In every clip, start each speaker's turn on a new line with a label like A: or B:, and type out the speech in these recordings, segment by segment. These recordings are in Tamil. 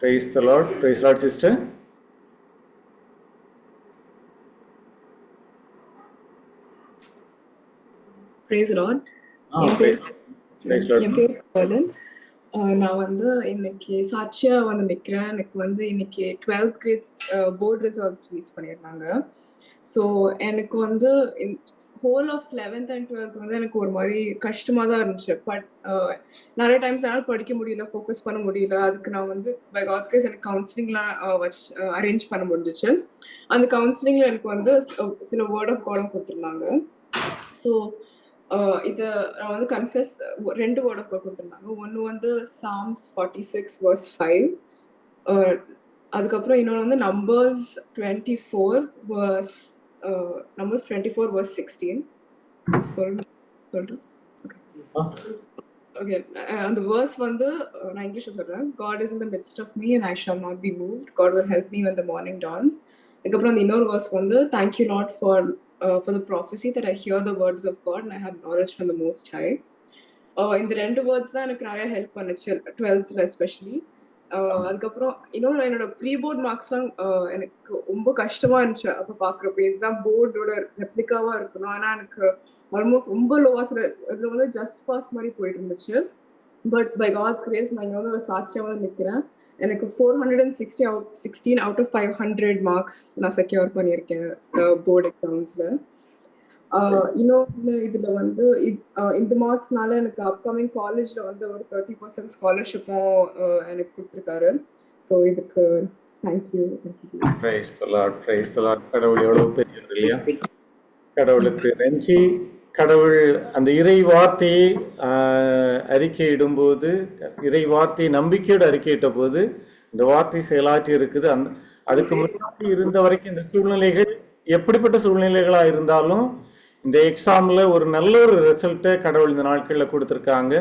A: Praise the Lord. Praise the Lord, sister.
B: praise the Lord.
A: Ah,
B: என் பேர் நான் வந்து இன்னைக்கு சாட்சியா வந்து நிக்கிறேன் எனக்கு வந்து இன்னைக்கு twelfth grades board results release பண்ணியிருந்தாங்க ஸோ எனக்கு வந்து whole of eleventh and twelfth வந்து எனக்கு ஒரு மாதிரி கஷ்டமா தான் இருந்துச்சு பட் uh, நிறைய டைம்ஸ் என்னால் படிக்க முடியல ஃபோக்கஸ் பண்ண முடியல. அதுக்கு நான் வந்து பை காட்ஸ் கேஸ் எனக்கு கவுன்சிலிங்லாம் வச்சு அரேஞ்ச் பண்ண முடிஞ்சிச்சு. அந்த கவுன்சிலிங்ல எனக்கு வந்து சில வேர்ட் ஆஃப் காடம் கொடுத்துருந்தாங்க. ஸோ uh, இதை நான் வந்து கன்ஃபியஸ் ரெண்டு வேர்ட் ஆஃப் காட் கொடுத்துருந்தாங்க. ஒன்று வந்து Psalms forty six verse five அதுக்கப்புறம் இன்னொன்று வந்து numbers twenty four verse numbers twenty four verse sixteen சொல் சொல்கிறேன்
A: ஓகே
B: ஓகே அந்த வேர்ஸ் வந்து நான் இங்கிலீஷில் சொல்கிறேன் God is in the midst of me and I shall not be move God will help me வந்த மார்னிங் டான்ஸ் அதுக்கப்புறம் அந்த இன்னொரு வேர்ஸ் வந்து thank you not for for the prophecy that I hear the words of God and I have knowledge for the most high இந்த ரெண்டு வேர்ட்ஸ் தான் எனக்கு நிறைய ஹெல்ப் பண்ணுச்சு டுவெல்த்தில் எஸ்பெஷலி அதுக்கப்புறம் இன்னொன்று என்னோட ப்ரீ போர்ட் மார்க்ஸ்லாம் எனக்கு ரொம்ப கஷ்டமா இருந்துச்சு. அப்போ பார்க்குறப்ப இதுதான் போர்டோட ரெப்ளிகாவாக இருக்கணும். ஆனால் எனக்கு ஆல்மோஸ்ட் ரொம்ப லோவாக சில இதில் வந்து ஜஸ்ட் பாஸ் மாதிரி போயிட்டு இருந்துச்சு. பட் பை காட்ஸ் கிரேஸ் நான் இங்கே வந்து ஒரு சாட்சியாக வந்து நிற்கிறேன் எனக்கு four hundred and sixty out sixteen out of five hundred marks நான் செக்யூர் பண்ணியிருக்கேன் போர்டு எக்ஸாம்ஸில் இன்னொன்று இதுல வந்து இந்த மார்க்ஸ்னால எனக்கு அப்கமிங் காலேஜ்ல வந்து ஒரு தேர்ட்டி பர்சன்ட் ஸ்காலர்ஷிப்பும் எனக்கு கொடுத்துருக்காரு. ஸோ இதுக்கு தேங்க்யூ
A: praise கடவுள் எவ்வளவு பெரிய இல்லையா? கடவுளுக்கு நன்றி கடவுள் அந்த இறை வார்த்தையை ஆஹ், அறிக்கையிடும்போது இறை வார்த்தையை நம்பிக்கையோடு அறிக்கையிட்ட போது இந்த வார்த்தை செயலாற்றி இருக்குது. அந்த அதுக்கு முன்னாடி இருந்த வரைக்கும் இந்த சூழ்நிலைகள் எப்படிப்பட்ட சூழ்நிலைகளா இருந்தாலும் இந்த எக்ஸாம்ல ஒரு நல்ல ஒரு ரிசல்ட்டை கடவுள் இந்த நாட்களில் கொடுத்துருக்காங்க.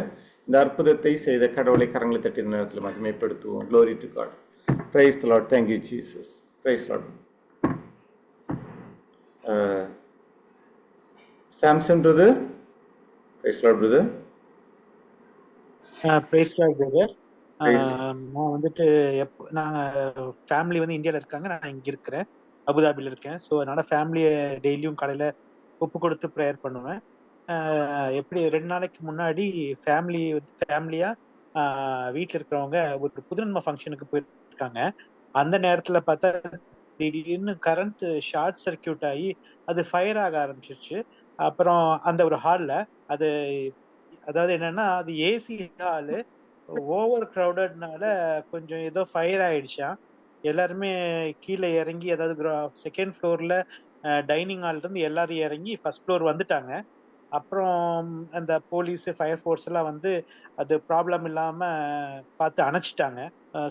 A: இந்த அற்புதத்தை செய்த கடவுளை கரங்களை தட்டி இந்த நேரத்தில் மகிமைப்படுத்துவோம். Glory to God praise the Lord thank you Jesus praise Lord Samson brother praise Lord brother
C: praise brother
A: Praise
C: நான் வந்துட்டு எப்போ நாங்கள் ஃபேமிலி வந்து இந்தியாவில் இருக்காங்க. நான் இங்கே இருக்கிறேன். அபுதாபியில் இருக்கேன். ஸோ அதனால ஃபேமிலியை டெய்லியும் காலையில் ஒப்பு கொடுத்து ப்ரேயர் பண்ணுவேன். எப்படி ரெண்டு நாளைக்கு முன்னாடி ஃபேமிலி ஃபேமிலியா வீட்டில் இருக்கிறவங்க ஒரு புதுநன்மை ஃபங்க்ஷனுக்கு போயிருக்காங்க. அந்த நேரத்தில் பார்த்தா திடீர்னு கரண்ட் ஷார்ட் சர்க்கியூட் ஆகி அது ஃபயர் ஆக ஆரம்பிச்சிருச்சு. அப்புறம் அந்த ஒரு ஹாலில் அது அதாவது என்னன்னா அது ஏசி ஹாலு ஓவர் க்ரௌடட்னால கொஞ்சம் ஏதோ ஃபயர் ஆயிடுச்சாம். எல்லாருமே கீழே இறங்கி அதாவது செகண்ட் ஃப்ளோரில் டைனிங் ஹால்லேருந்து எல்லாரும் இறங்கி ஃபர்ஸ்ட் ஃப்ளோர் வந்துட்டாங்க. அப்புறம் அந்த போலீஸ் ஃபயர் ஃபோர்ஸ் எல்லாம் வந்து அது ப்ராப்ளம் இல்லாம பார்த்து அணைச்சிட்டாங்க.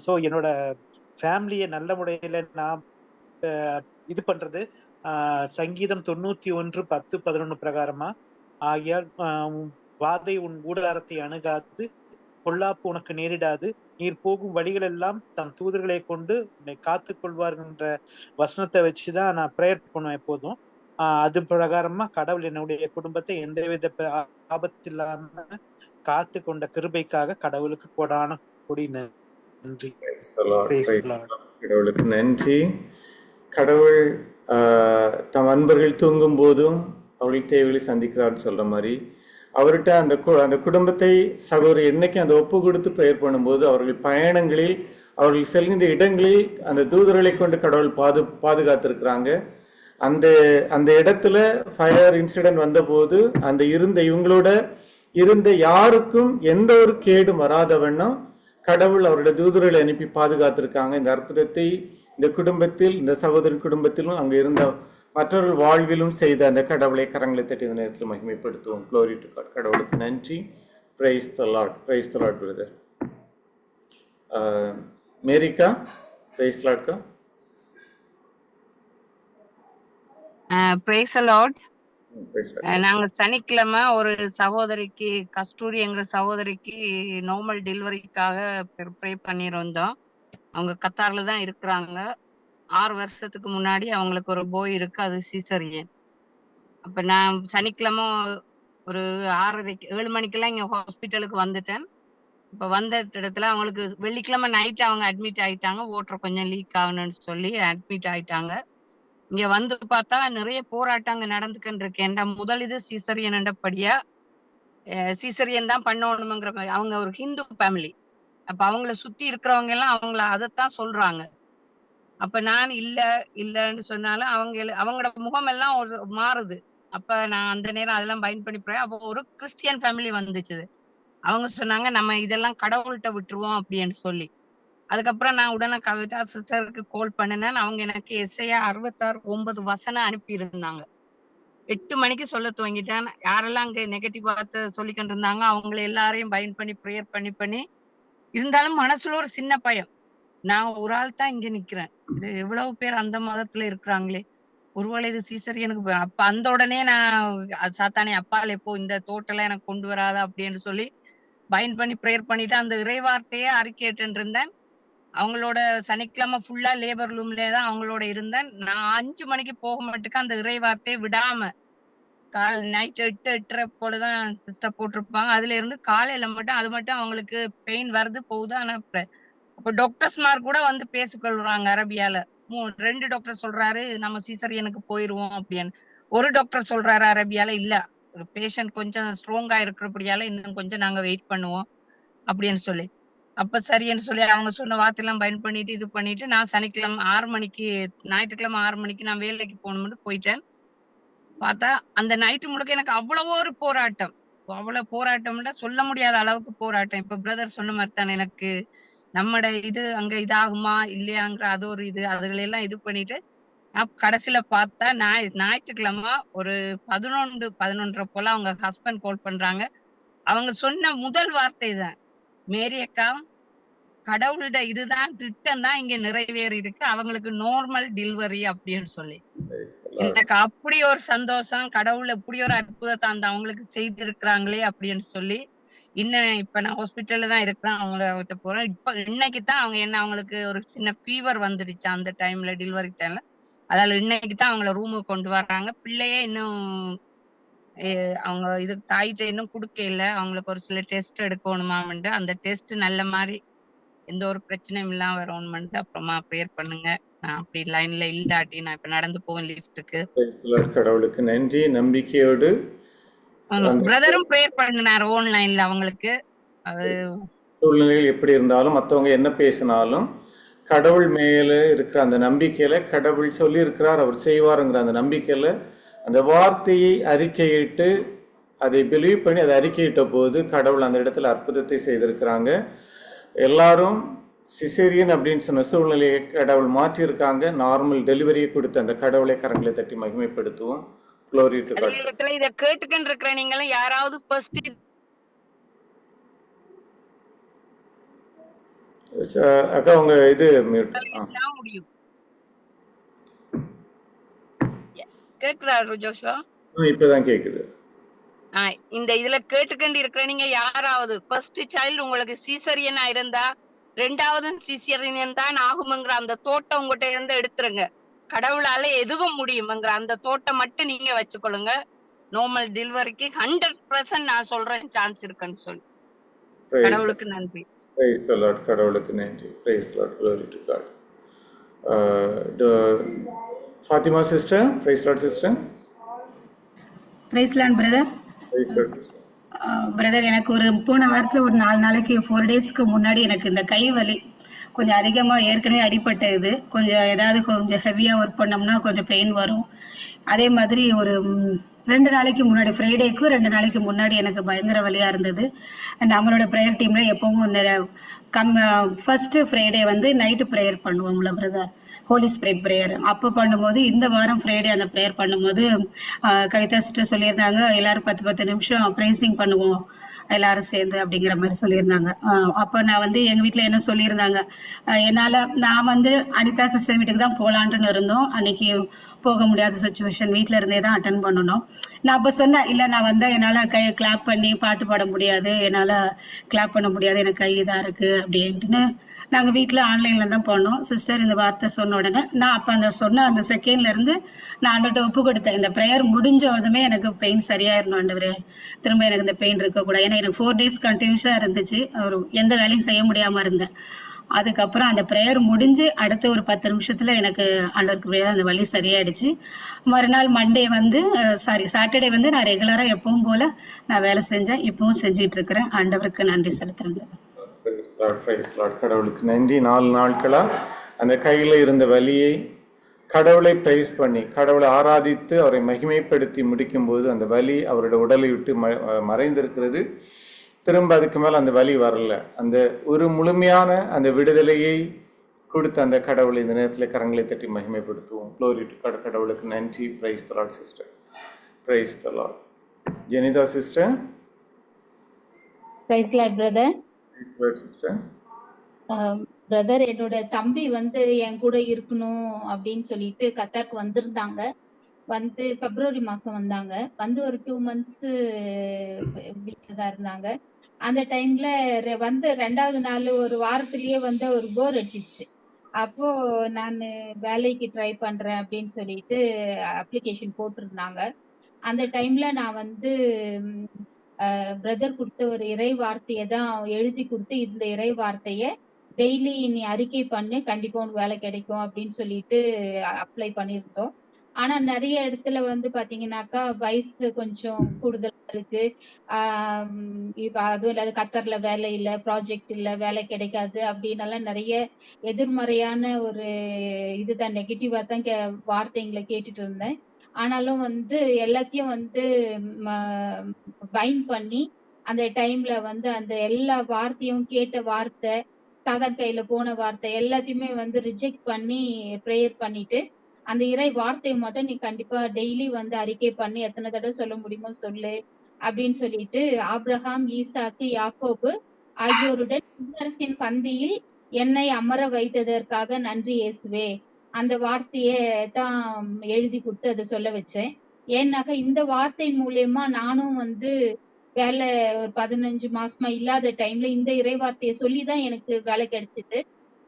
C: ஸோ என்னோட ஃபேமிலியை நல்ல முறையில் நான் இது பண்றது சங்கீதம் தொண்ணூத்தி ஒன்று பத்து பதினொன்று பிரகாரமா. ஆகியால் வாதை உன் கூடாரத்தை அணுகாத்து பொல்லாப்பு உனக்கு நேரிடாது. நீர் போகும் வழிகள் எல்லாம் தம் தூதர்களை கொண்டு உன்னை காத்துக் கொள்வார்கின்ற வசனத்தை வச்சுதான் நான் ப்ரேயர் பண்ணுவேன் எப்போதும். அது பிரகாரமா கடவுள் என்னுடைய குடும்பத்தை எந்தவித ப- ஆபத்து இல்லாம காத்து கொண்ட கிருபைக்காக கடவுளுக்கு கொடான கொடி நன்றி.
A: கடவுளுக்கு நன்றி. கடவுள் ஆஹ், தம் அன்பர்கள் தூங்கும் போதும் அவர்கள் தேவைகளை சந்திக்கிறார்னு சொல்ற மாதிரி அவர்கிட்ட அந்த கு- அந்த குடும்பத்தை சகோதரி என்னைக்கு அந்த ஒப்பு கொடுத்து ப்ரேயர் பண்ணும்போது அவர்கள் பயணங்களில் அவர்கள் செல்கின்ற இடங்களில் அந்த தூதர்களை கொண்டு கடவுள் பாது பாதுகாத்திருக்கிறாங்க. அந்த அந்த இடத்துல ஃபயர் இன்சிடென்ட் வந்தபோது அந்த இருந்த இவங்களோட இருந்த யாருக்கும் எந்த ஒரு கேடும் வராத வண்ணம் கடவுள் அவருடைய தூதர்களை அனுப்பி பாதுகாத்திருக்காங்க. இந்த அற்புதத்தை இந்த குடும்பத்தில் இந்த சகோதரின் குடும்பத்திலும் அங்கே இருந்த மற்றவர்கள் வாழ்விலும் செய்த அந்த கடவுளை கரங்களை தட்டி இந்த நேரத்தில் மகிமைப்படுத்துவோம். க்ளோரி டு காட் கடவுளுக்கு நன்றி. Praise the Lord praise the Lord brother மேரிக்கா praise லாட்கா
D: பிரைஸ்
A: பிரைஸ்
D: நாங்க சனிக்கிழமை ஒரு சகோதரிக்கு கஸ்தூரி எங்க சகோதரிக்கு நார்மல் டெலிவரிக்காக ப்ரே பண்ணியிருந்தோம். அவங்க கத்தார்ல தான் இருக்கிறாங்க. ஆறு வருஷத்துக்கு முன்னாடி அவங்களுக்கு ஒரு போய் இருக்கு அது சீசரியன் அப்ப நான் சனிக்கிழமை ஒரு ஆறரைக்கு ஏழு மணிக்கெல்லாம் இங்க ஹாஸ்பிட்டலுக்கு வந்துட்டேன். இப்ப வந்த இடத்துல அவங்களுக்கு வெள்ளிக்கிழமை நைட் அவங்க அட்மிட் ஆயிட்டாங்க. ஓட்டர் கொஞ்சம் லீக் ஆகணும்னு சொல்லி அட்மிட் ஆயிட்டாங்க. இங்க வந்து பார்த்தா நிறைய போராட்டங்க நடந்துக்கிட்டு இருக்கு. முதல் இது சீசரியன் என்றபடியா சீசரியன் தான் பண்ணணுங்கிற மாதிரி. அவங்க ஒரு ஹிந்து ஃபேமிலி அப்ப அவங்கள சுத்தி இருக்கிறவங்க எல்லாம் அவங்கள அதைத்தான் சொல்றாங்க. அப்ப நான் இல்ல இல்லன்னு சொன்னாலும் அவங்க அவங்களோட முகம் எல்லாம் ஒரு மாறுது. அப்ப நான் அந்த நேரம் அதெல்லாம் பயன் பண்ணி போறேன். அப்போ ஒரு கிறிஸ்டியன் ஃபேமிலி வந்துச்சு. அவங்க சொன்னாங்க நம்ம இதெல்லாம் கடவுள்கிட்ட விட்டுருவோம் அப்படின்னு சொல்லி. அதுக்கப்புறம் நான் உடனே கவிதா சிஸ்டருக்கு கால் பண்ணினேன். அவங்க எனக்கு எஸ்ஐயா அறுபத்தாறு ஒன்பது வசனம் அனுப்பி இருந்தாங்க எட்டு மணிக்கு சொல்ல துவங்கிட்டேன். யாரெல்லாம் அங்க நெகட்டிவ் வார்த்தை சொல்லிக்கிட்டு இருந்தாங்க அவங்கள எல்லாரையும் பயன் பண்ணி ப்ரேயர் பண்ணி பண்ணி. இருந்தாலும் மனசுல ஒரு சின்ன பயம். நான் ஒரு ஆள் தான் இங்க நிக்கிறேன். இது எவ்வளவு பேர் அந்த மதத்துல இருக்கிறாங்களே? ஒருவேளை இது சீசர் எனக்கு அப்ப அந்த உடனே நான் சாத்தானே அப்பால எப்போ இந்த தோட்டெல்லாம் எனக்கு கொண்டு வராத அப்படின்னு சொல்லி பயன் பண்ணி ப்ரேயர் பண்ணிட்டு அந்த இறைவார்த்தையே அறிக்கையிட்டு இருந்தேன் அவங்களோட சனிக்கிழமை ஃபுல்லா லேபர் ரூம்லே தான் அவங்களோட இருந்தேன். நான் அஞ்சு மணிக்கு போக மட்டுக்கு அந்த இறைவார்த்தையை விடாம கால் நைட் எட்டு எட்டரை போலதான் சிஸ்டர் போட்டிருப்பாங்க. அதுல இருந்து காலையில மட்டும் அது மட்டும் அவங்களுக்கு பெயின் வருது போகுது. ஆனா இப்போ டாக்டர்ஸ்மார் கூட வந்து பேசிக்கொள்றாங்க அரபியால. மூ- ரெண்டு டாக்டர் சொல்றாரு நம்ம சீசரியனுக்கு போயிருவோம் அப்படின்னு. ஒரு டாக்டர் சொல்றாரு அரபியால இல்ல பேஷண்ட் கொஞ்சம் ஸ்ட்ராங்கா இருக்கிறபடியால இன்னும் கொஞ்சம் நாங்க வெயிட் பண்ணுவோம் அப்படின்னு சொல்லி. அப்ப சரின்னு சொல்லி அவங்க சொன்ன வார்த்தையெல்லாம் பயன் பண்ணிட்டு இது பண்ணிட்டு நான் சனிக்கிழமை ஆறு மணிக்கு ஞாயிற்றுக்கிழமை ஆறு மணிக்கு நான் வேலைக்கு போகணும்னு போயிட்டேன். பார்த்தா அந்த நைட்டு முழுக்க எனக்கு அவ்வளவோ ஒரு போராட்டம். அவ்வளவு போராட்டம்னா சொல்ல முடியாத அளவுக்கு போராட்டம். இப்ப பிரதர் சொன்ன மாதிரி தான் எனக்கு. நம்மட இது அங்க இதாகுமா? இல்லையாங்கிற அது ஒரு இது. அதுகளெல்லாம் இது பண்ணிட்டு நான் கடைசியில பார்த்தா ஞாய் ஞாயிற்றுக்கிழமை ஒரு பதினொன்று பதினொன்றரை போல அவங்க ஹஸ்பண்ட் கால் பண்றாங்க. அவங்க சொன்ன முதல் வார்த்தை தான் மேரி அக்கா கடவுளோட இதுதான் திட்டம் தான் இங்க நிறைவேறி இருக்கு அவங்களுக்கு நார்மல் டெலிவரி அப்படின்னு சொல்லி. எனக்கு அப்படி ஒரு சந்தோஷம். கடவுள் எப்படி ஒரு அற்புதத்தை அந்த அவங்களுக்கு செய்திருக்கிறாங்களே அப்படின்னு சொல்லி இன்னும் இப்ப நான் ஹாஸ்பிட்டல்ல தான் இருக்கிறேன். அவங்கள விட்டு போறேன். இப்ப இன்னைக்கு தான் அவங்க என்ன அவங்களுக்கு ஒரு சின்ன ஃபீவர் வந்துடுச்சு அந்த டைம்ல டெலிவரி டைம்ல அதால இன்னைக்கு தான் அவங்கள ரூமுக்கு கொண்டு வர்றாங்க. பிள்ளையே இன்னும் அவங்க இது தாயிட்ட இன்னும் கொடுக்க அவங்களுக்கு ஒரு சில டெஸ்ட் எடுக்கணுமாமண்டு அந்த டெஸ்ட் நல்ல மாதிரி எந்த ஒரு பிரச்சனையும் இல்லாம வரணும்ட்டு அப்புறமா ப்ரேயர் பண்ணுங்க. நான் அப்படி லைன்ல இல்லாட்டி நான் இப்ப நடந்து போவேன் லிஃப்ட்டுக்கு
A: கடவுளுக்கு நன்றி நம்பிக்கையோடு
D: பிரதரும் ப்ரேயர் பண்ணினார் ஆன்லைன்ல அவங்களுக்கு. அது
A: சூழ்நிலைகள் எப்படி இருந்தாலும் மற்றவங்க என்ன பேசினாலும் கடவுள் மேலே இருக்கிற அந்த நம்பிக்கையில கடவுள் சொல்லியிருக்கிறார் அவர் செய்வாருங்கிற அந்த நம்பிக்கையில அந்த வார்த்தையை அறிக்கையிட்டு அதை பிலீவ் பண்ணி அதை அறிக்கையிட்ட போது கடவுள் அந்த இடத்துல அற்புதத்தை செய்திருக்கிறாங்க. எல்லாரும் சிசேரியன் அப்படின்னு சொன்ன சூழ்நிலையை கடவுள் மாற்றியிருக்காங்க. நார்மல் டெலிவரியை கொடுத்த அந்த கடவுளை கரங்களை தட்டி மகிமைப்படுத்துவோம்.
D: இடத்துல இத கேட்டுக்கின்னு இருக்கிற நீங்களும் யாராவது ஃபர்ஸ்ட்
A: அக்கா உங்க இது மியூட் ஆ.
D: முடியும். கேக்குதா
A: ஆ, இப்பதான் கேக்குது.
D: இந்த இதுல கேட்டுக்கொண்டு இருக்கிற நீங்க யாராவது? ஃபர்ஸ்ட் சைல்டு உங்களுக்கு சீசரியனா இருந்தா ரெண்டாவது சீசரியன் தான் ஆகுமுங்கிற அந்த தோட்டம் உங்ககிட்ட இருந்து எடுத்துருங்க. கடவுளால எதுவும் முடியுமுங்கிற அந்த தோட்டம் மட்டும் நீங்க வச்சுக்கொள்ளுங்க. நார்மல் டெலிவரிக்கு ஹண்ட்ரட் பர்சன்ட் நான் சொல்றேன் சான்ஸ் இருக்குன்னு சொல்லி. கடவுளுக்கு நன்றி.
A: Praise the Lord கடவுளுக்கு நன்றி. Lord glory to God. Uh, the- Fatima sister praise the Lord sister.
E: பிரைஸ்லான் பிரதர்
A: sister.
E: பிரதர் எனக்கு ஒரு போன வாரத்தில் ஒரு நாலு நாளைக்கு ஃபோர் டேஸ்க்கு முன்னாடி எனக்கு இந்த கை வலி கொஞ்சம் அதிகமாக ஏற்கனவே அடிப்பட்டது கொஞ்சம் ஏதாவது கொஞ்சம் ஹெவியாக ஒர்க் பண்ணோம்னா கொஞ்சம் பெயின் வரும். அதே மாதிரி ஒரு ரெண்டு நாளைக்கு முன்னாடி ஃப்ரைடேக்கும் ரெண்டு நாளைக்கு முன்னாடி எனக்கு பயங்கர வழியாக இருந்தது. அண்ட் நம்மளோட ப்ரேயர் டீமில் எப்பவும் இந்த கம் ஃபஸ்ட்டு ஃப்ரைடே வந்து நைட்டு ப்ரேயர் பண்ணுவோம்ல பிரதர் ஹோலி ஸ்பிரிட் ப்ரேயர் அப்போ பண்ணும்போது இந்த வாரம் ஃப்ரைடே அந்த ப்ரேயர் பண்ணும்போது கவிதா சிஸ்டர் சொல்லியிருந்தாங்க எல்லாரும் பத்து பத்து நிமிஷம் ப்ரேசிங் பண்ணுவோம். எல்லாரும் சேர்ந்து அப்படிங்கிற மாதிரி சொல்லியிருந்தாங்க. அப்போ நான் வந்து எங்கள் வீட்டில் என்ன சொல்லியிருந்தாங்க என்னால் நான் வந்து அனிதா சிஸ்டர் வீட்டுக்கு தான் போகலான்ட்டுன்னு இருந்தோம். அன்னைக்கு போக முடியாத சுச்சுவேஷன் வீட்டில் இருந்தே தான் அட்டன் பண்ணணும். நான் அப்போ சொன்னேன் இல்லை நான் வந்தால் என்னால் கை கிளாப் பண்ணி பாட்டு பாட முடியாது. என்னால் கிளாப் பண்ண முடியாது. எனக்கு கை இதாக இருக்குது அப்படின்ட்டுன்னு நாங்கள் வீட்டில் ஆன்லைனில் தான் போனோம். சிஸ்டர் இந்த வார்த்தை சொன்ன உடனே நான் அப்போ அந்த சொன்ன அந்த செகண்ட்லேருந்து நான் ஆண்டுகிட்ட ஒப்பு கொடுத்தேன். இந்த ப்ரேயர் முடிஞ்ச உடனே எனக்கு பெயின் சரியாயிடணும் ஆண்டவரே. திரும்ப எனக்கு இந்த பெயின் இருக்கக்கூடாது ஏன்னா எனக்கு ஃபோர் டேஸ் கண்டினியூஸாக இருந்துச்சு. ஒரு எந்த வேலையும் செய்ய முடியாமல் இருந்தேன். அதுக்கப்புறம் அந்த ப்ரேயர் முடிஞ்சு அடுத்த ஒரு பத்து நிமிஷத்தில் எனக்கு ஆண்டவருக்கு ப்ரேயர் அந்த வழி சரியாயிடுச்சு. மறுநாள் மண்டே வந்து சாரி சாட்டர்டே வந்து நான் ரெகுலராக எப்பவும் போல் நான் வேலை செஞ்சேன். இப்பவும் செஞ்சிட்டு இருக்கிறேன். ஆண்டவருக்கு நன்றி செலுத்துறேன்.
A: கடவுளுக்கு நன்றி. நாலு நாட்களாக அந்த கையில் இருந்த வலியை கடவுளை பிரைஸ் பண்ணி கடவுளை ஆராதித்து அவரை மகிமைப்படுத்தி முடிக்கும்போது அந்த வலி அவருடைய உடலை விட்டு ம மறைந்திருக்கிறது. திரும்ப அதுக்கு மேலே அந்த வலி வரல. அந்த ஒரு முழுமையான அந்த விடுதலையை கொடுத்த அந்த கடவுளை இந்த நேரத்தில் கரங்களை தட்டி மகிமைப்படுத்துவோம். க்ளோரி டு கட கடவுளுக்கு நன்றி. Praise the Lord sister praise the Lord Jenitha sister
F: praise brother
A: sister
F: brother என்னோட தம்பி வந்து என் கூட இருக்கணும் அப்படின்னு சொல்லிட்டு கத்தாருக்கு வந்திருந்தாங்க. வந்து பிப்ரவரி மாசம் வந்தாங்க. வந்து ஒரு டூ மந்த்ஸ் வீட்டில் தான் இருந்தாங்க. அந்த டைம்ல வந்து ரெண்டாவது நாள் ஒரு வாரத்திலேயே வந்து ஒரு போர் அடிச்சிச்சு அப்போ நான் வேலைக்கு ட்ரை பண்றேன் அப்படின்னு சொல்லிட்டு அப்ளிகேஷன் போட்டிருந்தாங்க. அந்த டைம்ல நான் வந்து பிரதர் கொடுத்த ஒரு இறை வார்த்தையை தான் எழுதி கொடுத்து இந்த இறை வார்த்தைய டெய்லி நீ அறிக்கை பண்ணு கண்டிப்பா உனக்கு வேலை கிடைக்கும் அப்படின்னு சொல்லிட்டு அப்ளை பண்ணியிருந்தோம். ஆனா நிறைய இடத்துல வந்து பாத்தீங்கன்னாக்கா வயசு கொஞ்சம் கூடுதலா இருக்கு. ஆஹ் இப்ப அதுவும் இல்லாத கத்தர்ல வேலை இல்ல ப்ராஜெக்ட் இல்ல வேலை கிடைக்காது அப்படின்னு நிறைய எதிர்மறையான ஒரு இதுதான் நெகட்டிவா தான் கே வார்த்தைங்களை கேட்டுட்டு இருந்தேன். ஆனாலும் வந்து எல்லாத்தையும் வந்து பைண்ட் பண்ணி அந்த டைம்ல வந்து அந்த எல்லா வார்த்தையும் கேட்ட வார்த்தை சாதா கையில போன வார்த்தை எல்லாத்தையுமே வந்து ரிஜெக்ட் பண்ணி ப்ரேயர் பண்ணிட்டு அந்த இறை வார்த்தையை மட்டும் நீ கண்டிப்பா டெய்லி வந்து அறிக்கை பண்ணி எத்தனை தடவை சொல்ல முடியுமோ சொல்லு அப்படின்னு சொல்லிட்டு ஆப்ரஹாம் ஈசாக்கு யாக்கோபு ஆகியோருடன் அரசின் பந்தியில் என்னை அமர வைத்ததற்காக நன்றி இயேசுவே. அந்த வார்த்தையை தான் எழுதி கொடுத்து அதை சொல்ல வச்சேன். ஏன்னாக்கா இந்த வார்த்தை மூலியமா நானும் வந்து வேலை ஒரு பதினஞ்சு மாசமா இல்லாத டைம்ல இந்த இறை வார்த்தையை சொல்லிதான் எனக்கு வேலை கிடைச்சிது.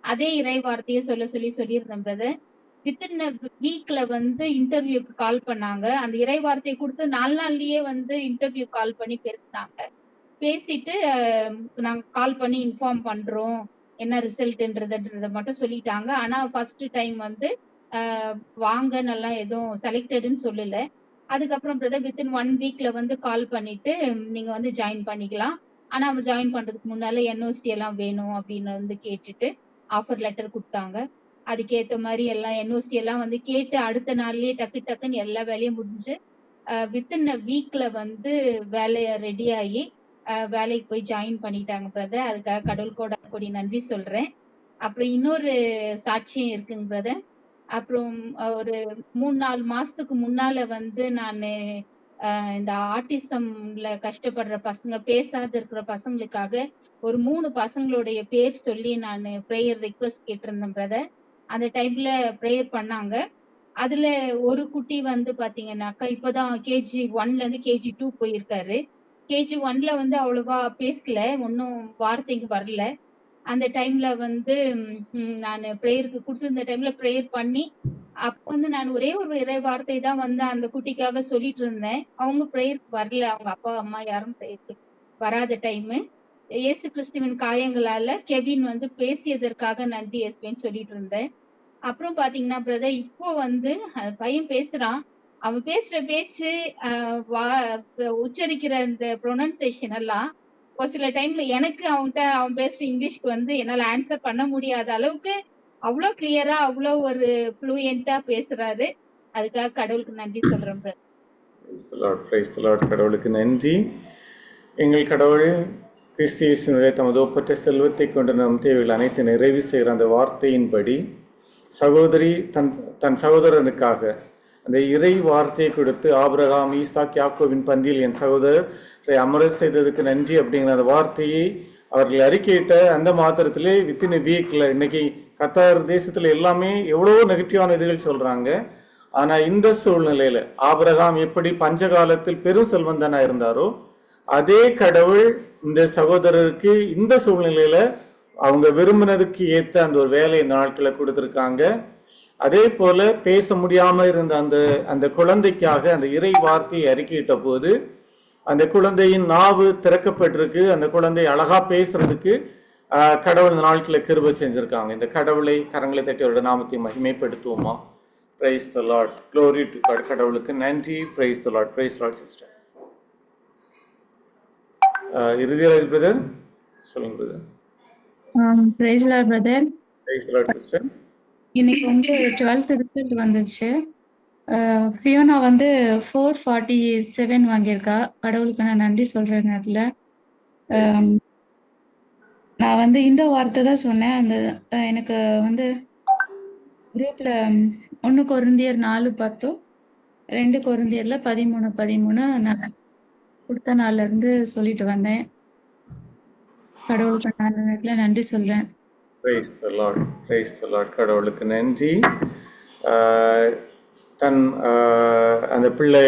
F: அதே இறை வார்த்தையை சொல்ல சொல்லி சொல்லியிருந்தேன் பிரதர் வித்தின் வீக்ல வந்து இன்டர்வியூக்கு கால் பண்ணாங்க. அந்த இறை வார்த்தையை கொடுத்து நாலு நாள்லயே வந்து இன்டர்வியூ கால் பண்ணி பேசினாங்க. பேசிட்டு நாங்க கால் பண்ணி இன்ஃபார்ம் பண்றோம். என்ன ரிசல்ட்ன்றதுன்றத மட்டும் சொல்லிட்டாங்க. ஆனா ஃபர்ஸ்ட் டைம் வந்து வாங்க நல்லா எதுவும் செலக்டட்னு சொல்லல. அதுக்கப்புறம் பிரதர் வித்தின் ஒன் வீக்ல வந்து கால் பண்ணிட்டு நீங்க வந்து ஜாயின் பண்ணிக்கலாம். ஆனா அவங்க ஜாயின் பண்றதுக்கு முன்னால என்ஓசி எல்லாம் வேணும் அப்படின்னு வந்து கேட்டுட்டு ஆஃபர் லெட்டர் கொடுத்தாங்க. அதுக்கேத்த மாதிரி எல்லாம் என்ஓசி எல்லாம் வந்து கேட்டு அடுத்த நாள்லயே டக்கு டக்குன்னு எல்லா வேலையும் முடிஞ்சு வித்தின் வீக்ல வந்து வேலையை ரெடி ஆகி வேலைக்கு போய் ஜாயின் பண்ணிட்டாங்க பிரதர் அதுக்காக கடவுள் கூட கொடி நன்றி சொல்றேன். அப்புறம் இன்னொரு சாட்சியம் இருக்குங்க பிரதர் அப்புறம் ஒரு மூணு நாலு மாசத்துக்கு முன்னால வந்து நான் இந்த ஆர்டிசம்ல கஷ்டப்படுற பசங்க பேசாத இருக்கிற பசங்களுக்காக ஒரு மூணு பசங்களுடைய பேர் சொல்லி நான் ப்ரேயர் ரிக்வஸ்ட் கேட்டிருந்தேன் பிரதர் அந்த டைம்ல ப்ரேயர் பண்ணாங்க. அதுல ஒரு குட்டி வந்து பாத்தீங்கன்னாக்கா இப்பதான் கேஜி ஒன்ல இருந்து கேஜி டூ போயிருக்காரு. கேஜி ஒன்ல வந்து அவ்வளவா பேசல. ஒன்னும் வார்த்தைக்கு வரல. அந்த டைம்ல வந்து நான் ப்ரேயருக்கு கொடுத்துருந்த டைம்ல ப்ரேயர் பண்ணி அப்ப வந்து நான் ஒரே ஒரு இறை வார்த்தை தான் வந்து அந்த குட்டிக்காக சொல்லிட்டு இருந்தேன். அவங்க ப்ரேயருக்கு வரல. அவங்க அப்பா அம்மா யாரும் ப்ரேயருக்கு வராத டைமு இயேசு கிறிஸ்துவின் காயங்களால கெவின் வந்து பேசியதற்காக நன்றி இயேசுன்னு சொல்லிட்டு இருந்தேன். அப்புறம் பாத்தீங்கன்னா பிரதர் இப்போ வந்து பையன் பேசுறான். அவன் பேசுற பேச்சு உச்சரிக்கிற இந்த ப்ரொனன்சியேஷன் எல்லாம் ஒரு சில டைம்ல எனக்கு அவன்கிட்ட அவன் பேசுற இங்கிலீஷ்க்கு வந்து என்னால ஆன்சர் பண்ண முடியாத அளவுக்கு அவ்வளோ கிளியரா அவ்வளோ ஒரு ஃப்ளூயண்டா பேசுறாரு. அதுக்காக கடவுளுக்கு நன்றி சொல்றேன்
A: கடவுளுக்கு நன்றி. எங்கள் கடவுள் கிறிஸ்தியேசனுடைய தமது ஒப்பற்ற செல்வத்தை கொண்டு நம் தேவைகள் அனைத்து நிறைவு செய்கிற அந்த வார்த்தையின்படி சகோதரி தன் தன் சகோதரனுக்காக அந்த இறை வார்த்தையை கொடுத்து ஆபிரகாம் ஈசாக் யாக்கோவின் பந்தியில் என் சகோதரரை அமர செய்ததுக்கு நன்றி அப்படிங்கிற அந்த வார்த்தையை அவர்கள் அறிக்கையிட்ட அந்த மாத்திரத்திலே வித்தின் வீக்கில் இன்னைக்கு கத்தார் தேசத்தில் எல்லாமே எவ்வளோ நெகட்டிவான இதுகள் சொல்கிறாங்க ஆனால் இந்த சூழ்நிலையில் ஆபிரகாம் எப்படி பஞ்சகாலத்தில் பெரும் செல்வந்தனாக இருந்தாரோ அதே கடவுள் இந்த சகோதரருக்கு இந்த சூழ்நிலையில் அவங்க விரும்பினதுக்கு ஏற்ற அந்த ஒரு வேலை இந்த நாட்களை கொடுத்துருக்காங்க. அதே போல பேச முடியாம இருந்த அந்த அந்த குழந்தைக்காக அந்த இறை வார்த்தையை அறிக்கையிட்ட போது அந்த குழந்தையின் நாவு திறக்கப்பட்டிருக்கு அந்த குழந்தை அழகா பேசுறதுக்கு கடவுள் இந்த நாட்களில் கிருபை செஞ்சிருக்காங்க. இந்த கடவுளை கரங்களை தட்டி அவரோட நாமத்தை மகிமைப்படுத்துவோமா? Praise the Lord glory to God கடவுளுக்கு நன்றி. Praise the Lord praise Lord sister Irudayaraj brother சொல்லுங்க brother
G: praise Lord brother
A: praise Lord sister
G: இன்னைக்கு வந்து டுவெல்த் ரிசல்ட் வந்துருச்சு. ஃபியோனா வந்து ஃபோர் ஃபார்ட்டி செவன் வாங்கியிருக்கா. கடவுளுக்கு நான் நன்றி சொல்றேன் அதில். நான் வந்து இந்த வார்த்தை தான் சொன்னேன். அந்த எனக்கு வந்து குரூப்ல ஒன்று கொருந்தியர் நாலு பத்தும் ரெண்டு கொருந்தியர்ல பதிமூணு பதிமூணு நான் கொடுத்த நாள்ல இருந்து சொல்லிட்டு வந்தேன். கடவுளுக்கு நான் நன்றி சொல்றேன்.
A: Praise the Lord praise the Lord கடவுளுக்கு நன்றி. தன் அந்த பிள்ளை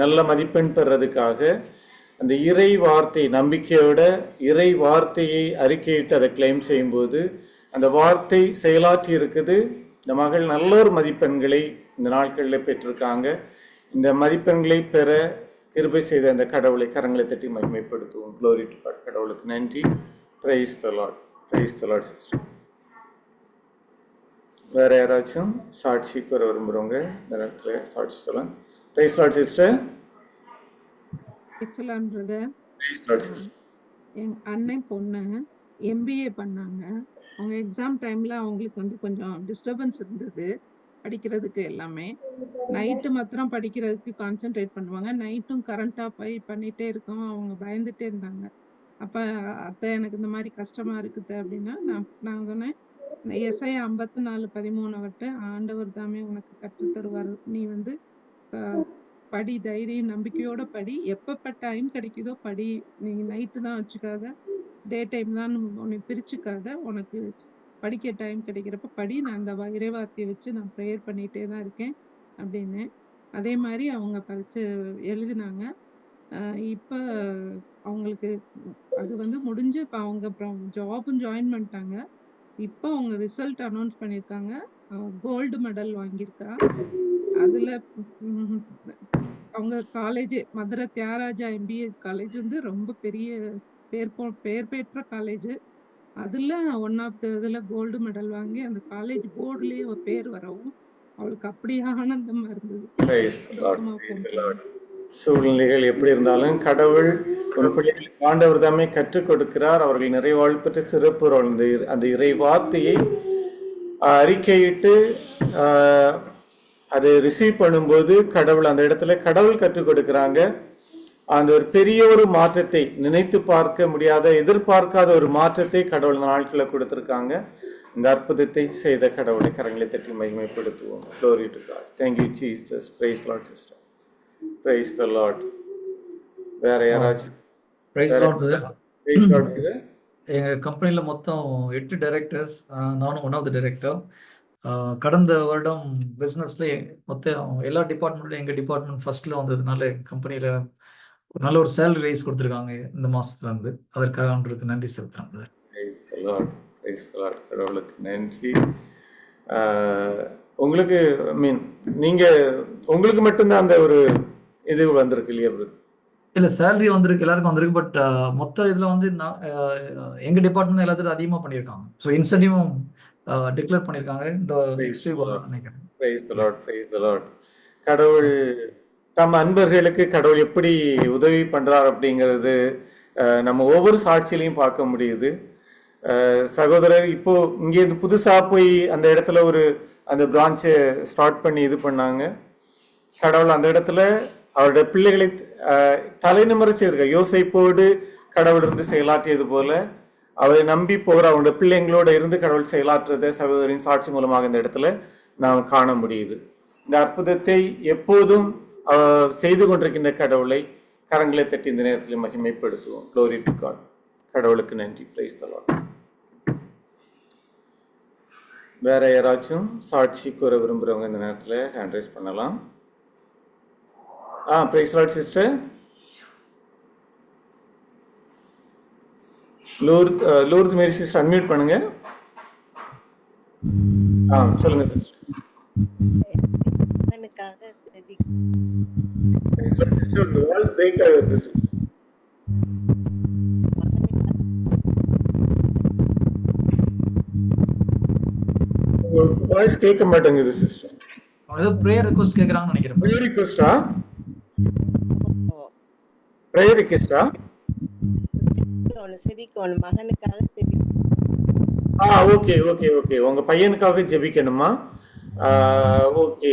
A: நல்ல மதிப்பெண் பெறதுக்காக அந்த இறை வார்த்தை நம்பிக்கையோட இறை வார்த்தையை அறிக்கையிட்டு அதை கிளைம் செய்யும்போது அந்த வார்த்தை செயலாற்றி இருக்குது. இந்த மகள் நல்ல ஒரு மதிப்பெண்களை இந்த நாட்களில் பெற்றிருக்காங்க. இந்த மதிப்பெண்களை பெற கிருபை செய்த அந்த கடவுளை கரங்களை தட்டி மகிமைப்படுத்துவோம். க்ளோரி டு கடவுளுக்கு நன்றி. Praise the Lord praise the Lord sister வேற யாராச்சும் சாட்சி கூற விரும்புகிறவங்க இந்த நேரத்தில் சாட்சி சொல்லலாம். Praise Lord sister
H: brother
A: sister
H: என் அண்ணன் பொண்ணு எம்பிஏ பண்ணாங்க. அவங்க எக்ஸாம் டைம்ல அவங்களுக்கு வந்து கொஞ்சம் டிஸ்டர்பன்ஸ் இருந்தது படிக்கிறதுக்கு எல்லாமே. நைட்டு மாத்திரம் படிக்கிறதுக்கு கான்சென்ட்ரேட் பண்ணுவாங்க. நைட்டும் கரண்ட் ஆஃப் ஆகி பண்ணிட்டே இருக்கோம். அவங்க பயந்துட்டே இருந்தாங்க. அப்ப அத்தை எனக்கு இந்த மாதிரி கஷ்டமா இருக்குது அப்படின்னா நான் நான் சொன்னேன் இந்த எஸ்ஐ ஐம்பத்தி நாலு பதிமூணு வட்டு ஆண்டவர் தாமே உனக்கு கற்றுத் தருவார். நீ வந்து படி தைரியம் நம்பிக்கையோட படி எப்பப்ப டைம் கிடைக்குதோ படி. நீ நைட்டு தான் வச்சுக்காத டே டைம் தான் உன்னை பிரிச்சுக்காத. உனக்கு படிக்க டைம் கிடைக்கிறப்ப படி நான் அந்த இறைவார்த்தையை வச்சு நான் ப்ரேயர் பண்ணிகிட்டே தான் இருக்கேன் அப்படின்னு. அதே மாதிரி அவங்க படித்து எழுதினாங்க. இப்போ அவங்களுக்கு அது வந்து முடிஞ்சு இப்போ அவங்க அப்புறம் ஜாபும் ஜாயின் பண்ணிட்டாங்க. இப்போ அவங்க ரிசல்ட் அனௌன்ஸ் பண்ணியிருக்காங்க. கோல்டு மெடல் வாங்கியிருக்கா. அதில் அவங்க college Madurai Thiagaraja MBS college வந்து ரொம்ப பெரிய பேர் போ பேர் பெற்ற காலேஜ். அதில் ஒன் ஆஃப் த இதில் கோல்டு மெடல் வாங்கி அந்த காலேஜ் போர்டுலேயே பேர் வரவும் அவளுக்கு அப்படியே ஆனந்தமா இருந்தது.
A: சூழ்நிலைகள் எப்படி இருந்தாலும் கடவுள் ஒரு பிள்ளைகளுக்கு ஆண்டவர் தாமே கற்றுக் கொடுக்கிறார். அவர்கள் நிறைவாழ்வு பெற்ற சிறப்பு அந்த அந்த இறை வார்த்தையை அறிக்கையிட்டு அதை ரிசீவ் பண்ணும்போது கடவுள் அந்த இடத்துல கடவுள் கற்றுக் கொடுக்குறாங்க. அந்த ஒரு பெரிய ஒரு மாற்றத்தை நினைத்து பார்க்க முடியாத எதிர்பார்க்காத ஒரு மாற்றத்தை கடவுள் இந்த நாட்களில் கொடுத்துருக்காங்க. இந்த அற்புதத்தை செய்த கடவுளை கரங்களை தட்டி மகிமைப்படுத்துவோம். Glory to God thank you Jesus praise Lord sister praise the Lord வேற யாராச்சும்
I: பிரைஸ் பிரதர்
A: பிரைஸ் லார்ட்
I: எங்கள் கம்பெனியில் மொத்தம் எட்டு டைரக்டர்ஸ் நானும் ஒன் ஆஃப் த டைரக்டர் கடந்த வருடம் பிஸ்னஸில் மொத்தம் எல்லா டிபார்ட்மெண்ட்லையும் எங்கள் டிபார்ட்மெண்ட் ஃபர்ஸ்ட்ல வந்ததுனால கம்பெனியில் ஒரு நல்ல ஒரு சேலரி ரைஸ் கொடுத்துருக்காங்க இந்த மாசத்துல இருந்து. அதற்காக அவங்களுக்கு நன்றி
A: கடவுளுக்கு நன்றி. உங்களுக்கு ஐ மீன் நீங்க உங்களுக்கு மட்டும்தான் அந்த ஒரு இது வந்திருக்கு இல்லையா?
I: இல்ல சேலரி வந்திருக்கு எல்லாருக்கும் வந்திருக்கு பட் மொத்த இதுல வந்து அஹ், எங்க டிபார்ட்மெண்ட் எல்லாத்துக்கும் அதிகமா பண்ணியிருக்காங்க. ஸோ இன்சென்டிவும் டிக்ளேர் பண்ணியிருக்காங்க. இந்த வீக் நினைக்கிறேன்.
A: கடவுள் தம் அன்பர்களுக்கு கடவுள் எப்படி உதவி பண்றார் அப்படிங்கிறது அஹ், நம்ம ஒவ்வொரு சாட்சியிலையும் பார்க்க முடியுது. சகோதரர் இப்போ இங்கேருந்து புதுசா போய் அந்த இடத்துல ஒரு அந்த பிரான்ச்சை ஸ்டார்ட் பண்ணி இது பண்ணாங்க. கடவுள் அந்த இடத்துல அவருடைய பிள்ளைகளை அஹ், தலைநிமிர செய்திருக்க யோசைப்போடு கடவுள் இருந்து செயலாற்றியது போல அவரை நம்பி போகிற அவனுடைய பிள்ளைங்களோட இருந்து கடவுள் செயலாற்றுறத சகோதரின் சாட்சி மூலமாக இந்த இடத்துல நாம் காண முடியுது. இந்த அற்புதத்தை எப்போதும் செய்து கொண்டிருக்கின்ற கடவுளை கரங்களை தட்டி இந்த நேரத்தில் மகிமைப்படுத்துவோம். க்ளோரி டு காட் கடவுளுக்கு நன்றி. பிரைஸ் தலாட் வேற யாராச்சும் சாட்சி கூற விரும்புறவங்க இந்த நேரத்தில் ஹேண்ட் ரைஸ் பண்ணலாம். ஆ praise Lord sister Lourdes Lourdes Mary sister unmute பண்ணுங்க. ஆ சொல்லுங்க சிஸ்டர் சிஸ்டர் வாய்ஸ் பிரேக் ஆகுது சிஸ்டர் வாய்ஸ் கேட்க மாட்டேங்குது சிஸ்டர்
I: ஏதோ ப்ரேயர் ரிக்வஸ்ட் கேட்குறாங்கன்னு நினைக்கிறேன்.
A: ப்ரேயர் ரிக்வெஸ்டா ப்ரேயர் ரிக்வெஸ்டா
J: ஒன்று செபிக்கணும் மகனுக்காக செபி
A: ஆ ஓகே ஓகே ஓகே உங்க பையனுக்காக ஜெபிக்கணுமா? ஓகே